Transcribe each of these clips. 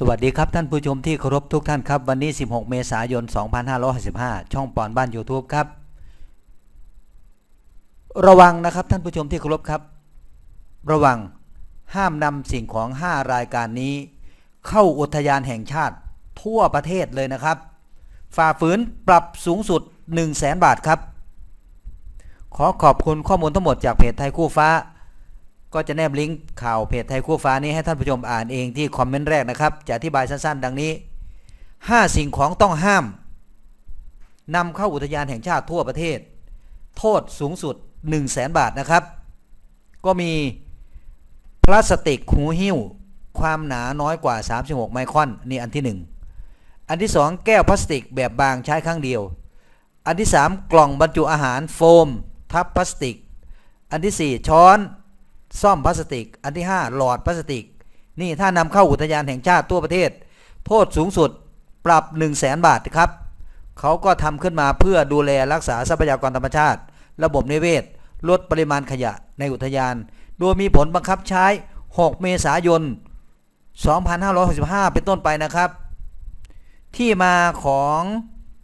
สวัสดีครับท่านผู้ชมที่เคารพทุกท่านครับ วันนี้ 16 เมษายน 2555 ช่องปอนบ้าน YouTube ครับ ระวังนะครับท่านผู้ชมที่เคารพครับ ระวังห้ามนำสิ่งของ 5 รายการนี้ เข้าอุทยานแห่งชาติทั่วประเทศเลยนะครับ ฝ่าฝืนปรับสูงสุด 1 0 0 0 0แบาทครับ ขอขอบคุณข้อมูลทั้งหมดจากเพจไทยคู่ฟ้า ก็จะแนบลิงก์ข่าวเพจไทยคู่ฟ้านี้ให้ท่านผู้ชมอ่านเองที่คอมเมนต์แรกนะครับ จะอธิบายสั้นๆ ดังนี้ 5 สิ่งของต้องห้ามนำเข้าอุทยานแห่งชาติทั่วประเทศ โทษสูงสุด 1 0 0 0 0แบาทนะครับ ก็มีพลาสติกหูหิ้ว ความหนาน้อยกว่า 36 ไมครอนนี่อันที่ 1 อันที่ 2 แก้วพลาสติกแบบบางใช้ครั้งเดียว อันที่ 3 กล่องบรรจุอาหารโฟม ทับพลาสติก อันที่ 4 ช้อน ซ่อมพลาสติก อันที่ 5 หลอดพลาสติก นี่ถ้านำเข้าอุทยานแห่งชาติทั่วประเทศ โทษสูงสุดปรับ 1 0 0 0 0แบาทครับเขาก็ทำขึ้นมาเพื่อดูแลรักษาทรัพยากรธรรมชาติ ระบบนิเวศ ลดปริมาณขยะในอุทยาน โดยมีผลบังคับใช้ 6 เมษายน 2565 เป็นต้นไปนะครับ ที่มาของ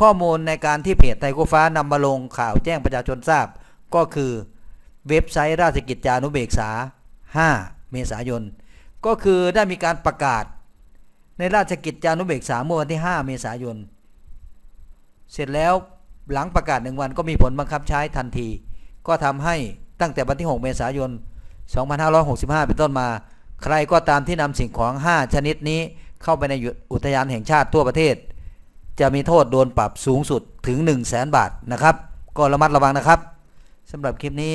ข้อมูลในการที่เพจไทยกูฟ้านำมาลงข่าวแจ้งประชาชนทราบก็คือ เว็บไซต์ราชกิจจานุเบกษา 5 เมษายน ก็คือได้มีการประกาศ ในราชกิจจานุเบกษาเมื่อวันที่ 5 เมษายน เสร็จแล้วหลังประกาศหนึ่งวันก็มีผลบังคับใช้ทันที ก็ทำให้ตั้งแต่วันที่ 6 เมษายน 2565 เป็นต้นมา ใครก็ตามที่นำสิ่งของ 5 ชนิดนี้เข้าไปในอุทยานแห่งชาติทั่วประเทศ จะมีโทษโดนปรับสูงสุดถึง 1 0 0 0 0แบาทนะครับ ก็ระมัดระวังนะครับสำหรับคลิปนี้